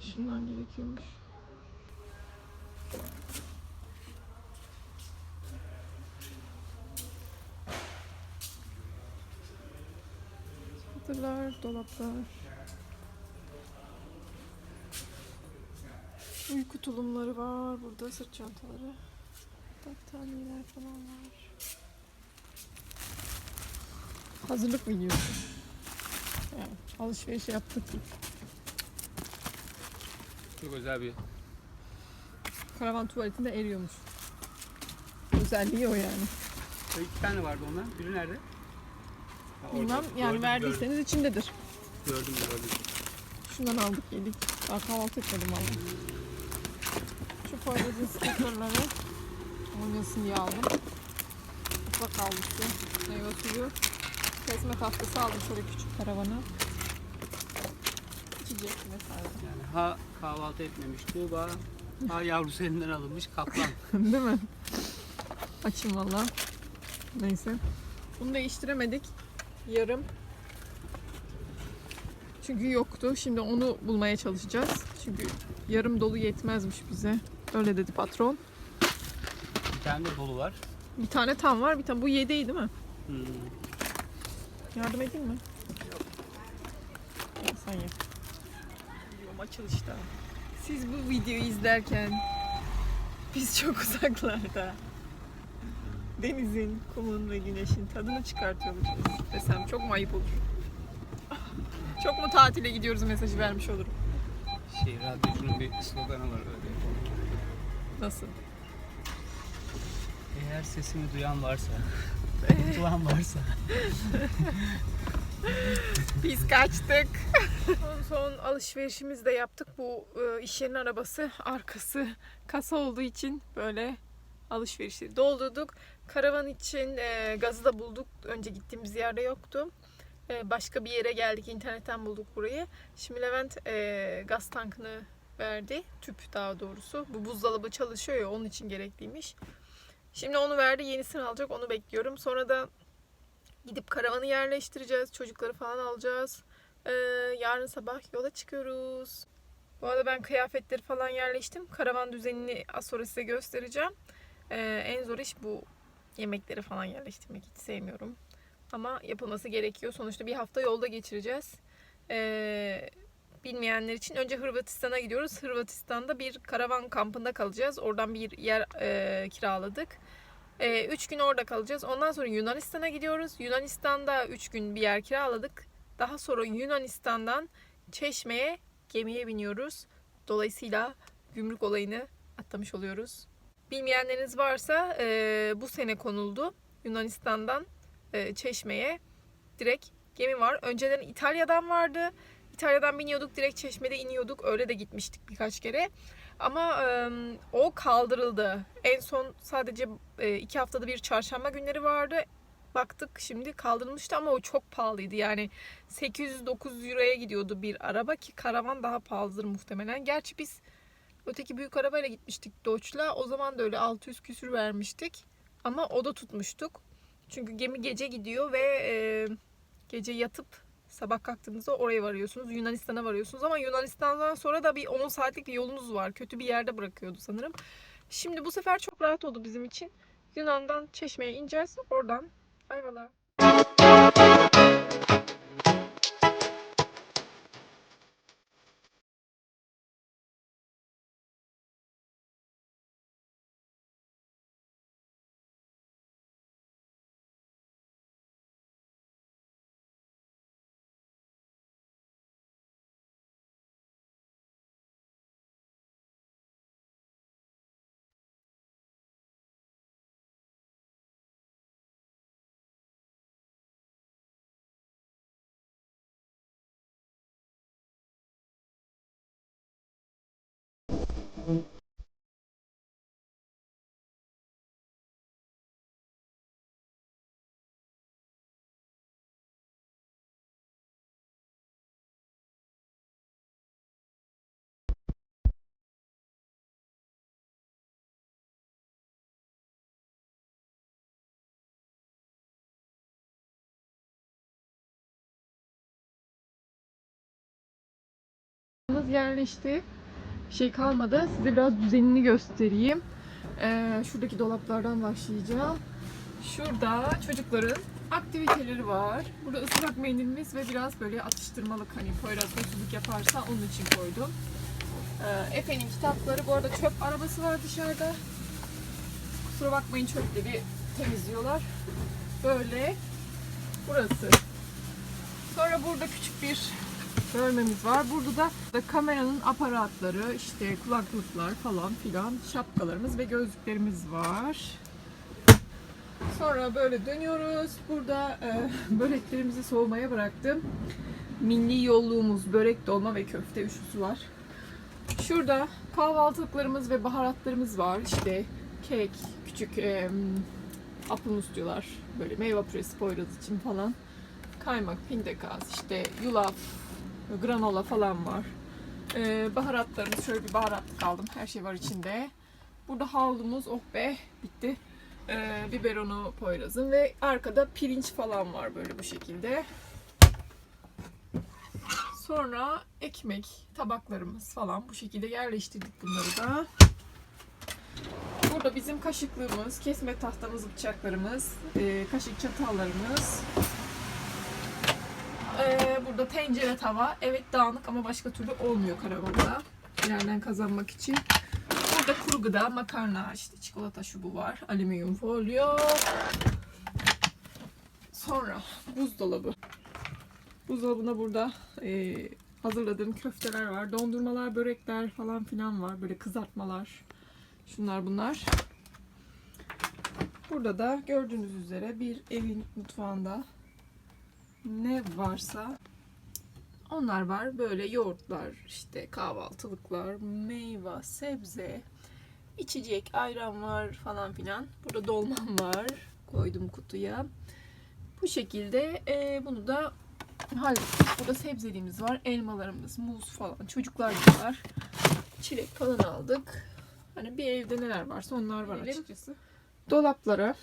Şundan gerekiyormuş. Çadırlar, dolaplar. Uyku tulumları var. Burada sırt çantaları. Battaniyeler falan var. Hazırlık videosu. Yani alışveriş yaptık. Çok özel bir Karavan tuvaletinde eriyormuş. Özelliği o yani. İki tane vardı ondan. Biri nerede? Ha, orada. Bilmem yani Gördüm, verdiyseniz içindedir. Gördüm, gördüm. gördüm. Şundan aldık yedik. Daha kahvaltı etmedim valla. Şu Poyraz'ın stikerleri oynasın diye aldım. Mutfak havlusu, meyve suyu. Kesme tahtası aldım şöyle küçük karavana. Vesaire. Yani ha kahvaltı etmemiş Tuğba, ha yavrusu elinden alınmış kaplan. Değil mi? Açayım valla. Neyse. Bunu değiştiremedik. Yarım. Çünkü yoktu. Şimdi onu bulmaya çalışacağız. Çünkü yarım dolu yetmezmiş bize. Öyle dedi patron. Bir tane de dolu var. Bir tane tam var. Bir tane bu yedeği değil mi? Hmm. Yardım edeyim mi? Yok. Sen ye. Videom açılışta. Siz bu videoyu izlerken biz çok uzaklarda denizin, kumun ve güneşin tadını çıkartıyoruz desem çok mu ayıp olur? Çok mu tatile gidiyoruz mesajı vermiş olurum. Şey, radyocunun bir sloganı var öyle. Nasıl? Eğer sesimi duyan varsa, tutulan varsa. Biz kaçtık. son, son alışverişimizi de yaptık. Bu e, iş yerinin arabası arkası kasa olduğu için böyle alışverişi doldurduk. Karavan için e, gazı da bulduk. Önce gittiğimiz yerde yoktu. E, başka bir yere geldik. internetten bulduk burayı. Şimdi Levent e, gaz tankını verdi. Tüp daha doğrusu. Bu buzdolabı çalışıyor ya onun için gerekliymiş. Şimdi onu verdi. Yenisini alacak. Onu bekliyorum. Sonra da Gidip karavanı yerleştireceğiz. Çocukları falan alacağız. Ee, yarın sabah yola çıkıyoruz. Bu arada ben kıyafetleri falan yerleştim. Karavan düzenini az sonra size göstereceğim. Ee, en zor iş bu yemekleri falan yerleştirmek. Hiç sevmiyorum. Ama yapılması gerekiyor. Sonuçta bir hafta yolda geçireceğiz. Ee, bilmeyenler için önce Hırvatistan'a gidiyoruz. Hırvatistan'da bir karavan kampında kalacağız. Oradan bir yer e, kiraladık. 3 gün orada kalacağız. Ondan sonra Yunanistan'a gidiyoruz. Yunanistan'da 3 gün bir yer kiraladık. Daha sonra Yunanistan'dan Çeşme'ye gemiye biniyoruz. Dolayısıyla gümrük olayını atlamış oluyoruz. Bilmeyenleriniz varsa e, bu sene konuldu. Yunanistan'dan e, Çeşme'ye direkt gemi var. Önceden İtalya'dan vardı. İtalya'dan biniyorduk direkt Çeşme'de iniyorduk. Öyle de gitmiştik birkaç kere. Ama e, o kaldırıldı. En son sadece e, iki haftada bir çarşamba günleri vardı. Baktık şimdi kaldırılmıştı ama o çok pahalıydı. Yani 800-900 euroya gidiyordu bir araba ki karavan daha pahalıdır muhtemelen. Gerçi biz öteki büyük arabayla gitmiştik Dodge'la. O zaman da öyle 600 küsür vermiştik. Ama o da tutmuştuk. Çünkü gemi gece gidiyor ve e, gece yatıp sabah kalktığınızda oraya varıyorsunuz. Yunanistan'a varıyorsunuz ama Yunanistan'dan sonra da bir 10 saatlik bir yolunuz var. Kötü bir yerde bırakıyordu sanırım. Şimdi bu sefer çok rahat oldu bizim için. Yunan'dan Çeşme'ye ineceğiz. Oradan Ayvalık'a. Yerleşti. Bir şey kalmadı. Size biraz düzenini göstereyim. Ee, şuradaki dolaplardan başlayacağım. Şurada çocukların aktiviteleri var. Burada ıslak mendilimiz ve biraz böyle atıştırmalık hani Poyraz hoşluk yaparsa onun için koydum. Ee, Efe'nin kitapları. Bu arada çöp arabası var dışarıda. Kusura bakmayın çöpleri temizliyorlar. Böyle. Burası. Sonra burada küçük bir bölmemiz var. Burada da, da kameranın aparatları, işte kulaklıklar falan filan, şapkalarımız ve gözlüklerimiz var. Sonra böyle dönüyoruz. Burada e, böreklerimizi soğumaya bıraktım. Milli yolluğumuz, börek dolma ve köfte üçlüsü var. Şurada kahvaltılıklarımız ve baharatlarımız var. İşte kek, küçük e, apelmus diyorlar. Böyle meyve püresi Poyraz için falan. Kaymak, pindekaz, işte yulaf, granola falan var. Ee, baharatlarımız şöyle bir baharatlık aldım. Her şey var içinde. Burada havlumuz oh be bitti. Ee, biberonu Poyraz'ın ve arkada pirinç falan var böyle bu şekilde. Sonra ekmek, tabaklarımız falan bu şekilde yerleştirdik bunları da. Burada bizim kaşıklığımız, kesme tahtamız, bıçaklarımız, e, kaşık çatallarımız. Ee, burada tencere tava. Evet dağınık ama başka türlü olmuyor karavanda. Yerden kazanmak için. Burada kuru gıda, makarna, işte çikolata şubu var. Alüminyum folyo. Sonra buzdolabı. Buzdolabında burada e, hazırladığım köfteler var. Dondurmalar, börekler falan filan var. Böyle kızartmalar. Şunlar bunlar. Burada da gördüğünüz üzere bir evin mutfağında ne varsa onlar var. Böyle yoğurtlar, işte kahvaltılıklar, meyve, sebze, içecek, ayran var falan filan. Burada dolmam var. Koydum kutuya. Bu şekilde e, bunu da hallettik. Burada sebzeliğimiz var. Elmalarımız, muz falan. Çocuklar da var. Çilek falan aldık. Hani bir evde neler varsa onlar var açıkçası. Dolaplara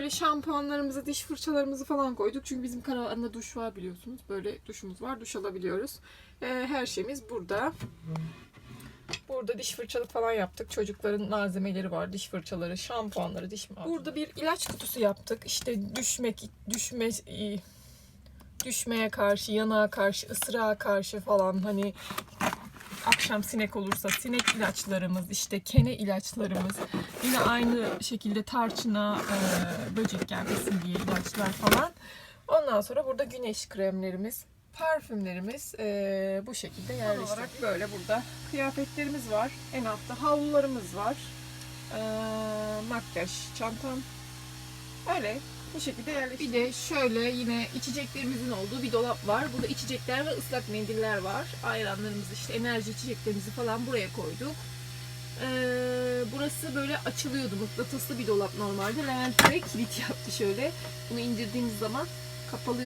Böyle şampuanlarımızı, diş fırçalarımızı falan koyduk. Çünkü bizim karavanda duş var biliyorsunuz. Böyle duşumuz var. Duş alabiliyoruz. Ee, her şeyimiz burada. Burada diş fırçalık falan yaptık. Çocukların malzemeleri var. Diş fırçaları, şampuanları, diş macunu. Burada bir ilaç kutusu yaptık. İşte düşmek, düşme, düşmeye karşı, yanağa karşı, ısırağa karşı falan hani akşam sinek olursa sinek ilaçlarımız, işte kene ilaçlarımız, yine aynı şekilde tarçına e, böcek gelmesin diye ilaçlar falan. Ondan sonra burada güneş kremlerimiz, parfümlerimiz e, bu şekilde yerleştirdik. olarak böyle burada kıyafetlerimiz var. En altta havlularımız var. E, makyaj çantam. Öyle bu şekilde yerleştirdik. Bir de şöyle yine içeceklerimizin olduğu bir dolap var. Burada içecekler ve ıslak mendiller var. Ayranlarımızı işte enerji içeceklerimizi falan buraya koyduk. Ee, burası böyle açılıyordu. Mıknatıslı bir dolap normalde. Levent buraya kilit yaptı şöyle. Bunu indirdiğimiz zaman kapalı.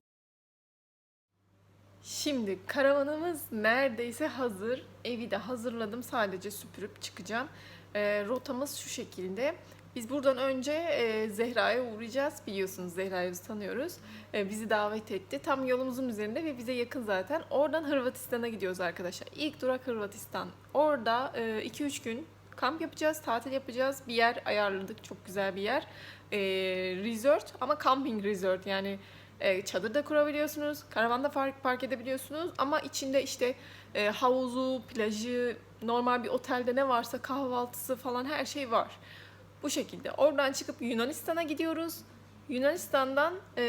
Şimdi karavanımız neredeyse hazır. Evi de hazırladım. Sadece süpürüp çıkacağım. Ee, rotamız şu şekilde. Biz buradan önce e, Zehra'ya uğrayacağız. Biliyorsunuz Zehra'yı biz tanıyoruz. E, bizi davet etti. Tam yolumuzun üzerinde ve bize yakın zaten. Oradan Hırvatistan'a gidiyoruz arkadaşlar. İlk durak Hırvatistan. Orada 2-3 gün kamp yapacağız, tatil yapacağız. Bir yer ayarladık. Çok güzel bir yer. E, resort ama camping resort yani e, çadır kurabiliyorsunuz. Karavanda park, park edebiliyorsunuz. Ama içinde işte e, havuzu, plajı, normal bir otelde ne varsa kahvaltısı falan her şey var. Bu şekilde. Oradan çıkıp Yunanistan'a gidiyoruz. Yunanistan'dan e,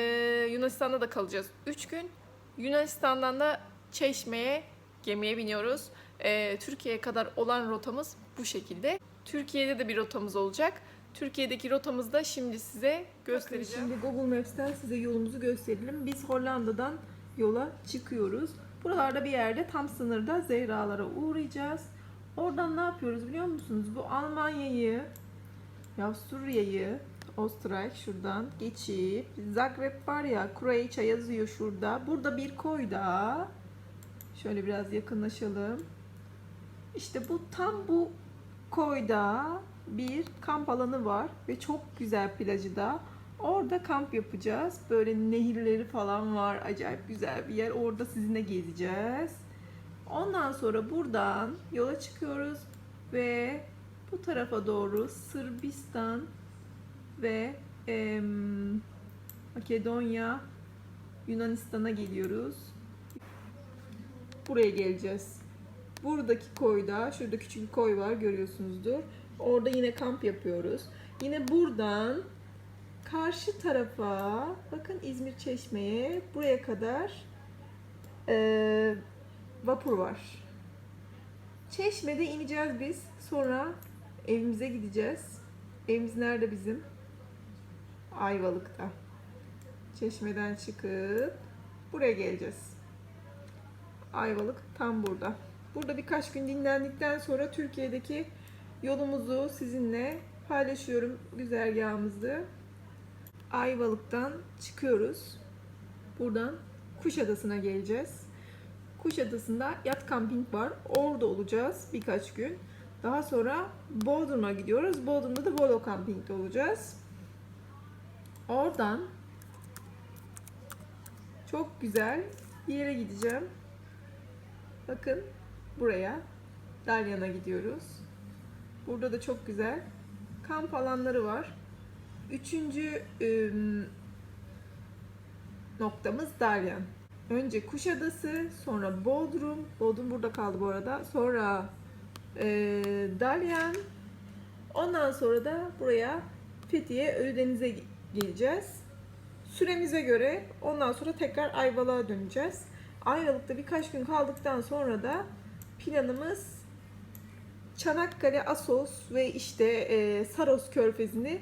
Yunanistan'da da kalacağız 3 gün. Yunanistan'dan da Çeşme'ye gemiye biniyoruz. E, Türkiye'ye kadar olan rotamız bu şekilde. Türkiye'de de bir rotamız olacak. Türkiye'deki rotamızı da şimdi size göstereceğim. Şimdi Google Maps'ten size yolumuzu gösterelim. Biz Hollanda'dan yola çıkıyoruz. Buralarda bir yerde tam sınırda Zehra'lara uğrayacağız. Oradan ne yapıyoruz biliyor musunuz? Bu Almanya'yı, Avusturya'yı, Österreich şuradan geçip Zagreb var ya Croatia yazıyor şurada. Burada bir koy daha. Şöyle biraz yakınlaşalım. İşte bu tam bu koyda bir kamp alanı var ve çok güzel plajı da. Orada kamp yapacağız. Böyle nehirleri falan var. Acayip güzel bir yer. Orada sizinle gezeceğiz. Ondan sonra buradan yola çıkıyoruz ve bu tarafa doğru Sırbistan ve em, Makedonya, Yunanistan'a geliyoruz. Buraya geleceğiz. Buradaki koyda, şurada küçük bir koy var görüyorsunuzdur. Orada yine kamp yapıyoruz. Yine buradan karşı tarafa, bakın İzmir Çeşme'ye buraya kadar eee, vapur var. Çeşme'de ineceğiz biz. Sonra evimize gideceğiz. Evimiz nerede bizim? Ayvalık'ta. Çeşmeden çıkıp buraya geleceğiz. Ayvalık tam burada. Burada birkaç gün dinlendikten sonra Türkiye'deki yolumuzu sizinle paylaşıyorum güzergahımızı. Ayvalık'tan çıkıyoruz. Buradan Kuşadası'na geleceğiz. Kuşadası'nda yat kamping var. Orada olacağız birkaç gün. Daha sonra Bodrum'a gidiyoruz. Bodrum'da da Bolo kampingde olacağız. Oradan çok güzel bir yere gideceğim. Bakın buraya Dalyan'a gidiyoruz. Burada da çok güzel kamp alanları var. Üçüncü ım, noktamız Dalyan. Önce Kuşadası, sonra Bodrum. Bodrum burada kaldı bu arada. Sonra e, Dalyan. Ondan sonra da buraya Fethiye, Ölüdeniz'e ge- geleceğiz. Süremize göre ondan sonra tekrar Ayvalık'a döneceğiz. Ayvalık'ta birkaç gün kaldıktan sonra da planımız Çanakkale, Asos ve işte e, Saros Körfezi'ni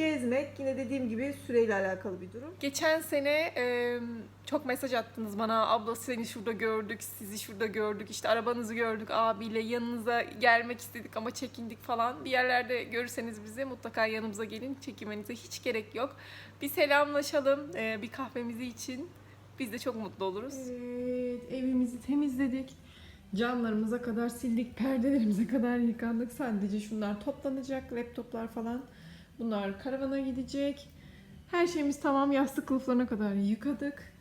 gezmek. Yine dediğim gibi süreyle alakalı bir durum. Geçen sene e, çok mesaj attınız bana. Abla seni şurada gördük, sizi şurada gördük. işte arabanızı gördük abiyle. Yanınıza gelmek istedik ama çekindik falan. Bir yerlerde görürseniz bizi mutlaka yanımıza gelin. Çekinmenize hiç gerek yok. Bir selamlaşalım e, bir kahvemizi için. Biz de çok mutlu oluruz. Evet, evimizi temizledik. Camlarımıza kadar sildik, perdelerimize kadar yıkandık. Sadece şunlar toplanacak, laptoplar falan. Bunlar karavana gidecek. Her şeyimiz tamam. Yastık kılıflarına kadar yıkadık.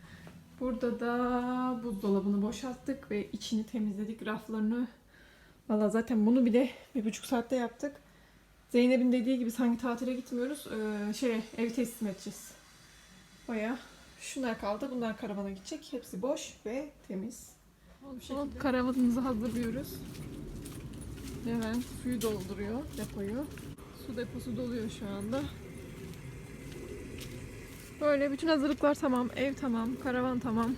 Burada da buzdolabını boşalttık ve içini temizledik, raflarını. Valla zaten bunu bile bir buçuk saatte yaptık. Zeynep'in dediği gibi sanki tatile gitmiyoruz. Ee, şey, evi teslim edeceğiz. Baya şunlar kaldı. Bunlar karavana gidecek. Hepsi boş ve temiz. Son karavanımızı hazırlıyoruz. Levent suyu dolduruyor depoyu. Su deposu doluyor şu anda. Böyle bütün hazırlıklar tamam. Ev tamam. Karavan tamam.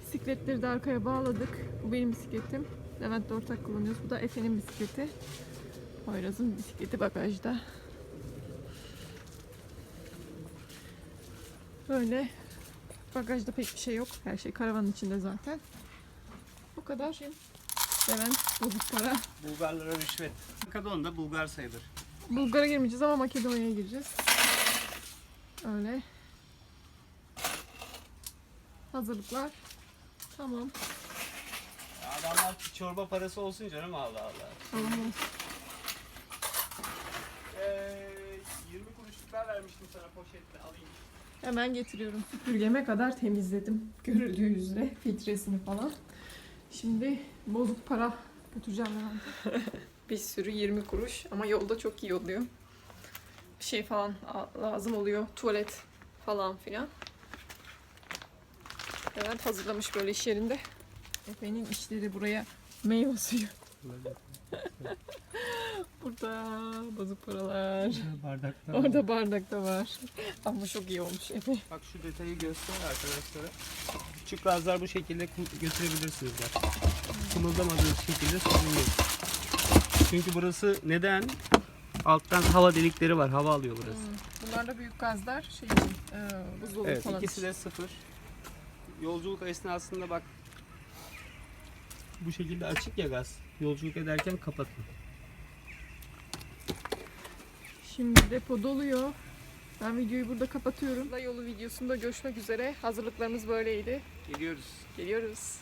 Bisikletleri de arkaya bağladık. Bu benim bisikletim. Levent'le ortak kullanıyoruz. Bu da Efe'nin bisikleti. Poyraz'ın bisikleti bagajda. Böyle bagajda pek bir şey yok. Her şey karavanın içinde zaten. Bu kadar. Levent bozuk para. Bulgarlara rüşvet. Makedon da Bulgar sayılır. Bulgar'a girmeyeceğiz ama Makedonya'ya gireceğiz. Öyle. Hazırlıklar. Tamam. Adamlar çorba parası olsun canım Allah Allah. Tamam. Ee, 20 kuruşluklar vermiştim sana poşetle alayım. Hemen getiriyorum. Süpürgeme kadar temizledim. Görüldüğü üzere filtresini falan. Şimdi bozuk para götüreceğim Levent'e. bir sürü 20 kuruş ama yolda çok iyi oluyor. Bir şey falan lazım oluyor. Tuvalet falan filan. Levent hazırlamış böyle iş yerinde. Efe'nin işleri buraya meyve suyu. Burada bozuk paralar. Bardaklar. Orada bardak da var. Ama çok iyi olmuş Efe. Bak şu detayı göster arkadaşlara. Küçük gazlar bu şekilde götürebilirsiniz bak. Kımıldamadığınız şekilde sorun. Çünkü burası neden? Alttan hava delikleri var. Hava alıyor burası. Bunlar da büyük gazlar. Şey e, buzdolabı Evet falan ikisi de sıfır. Yolculuk esnasında bak bu şekilde açık ya gaz. Yolculuk ederken kapatın. Şimdi depo doluyor. Ben videoyu burada kapatıyorum. Yolu videosunda görüşmek üzere. Hazırlıklarımız böyleydi. Geliyoruz. Geliyoruz.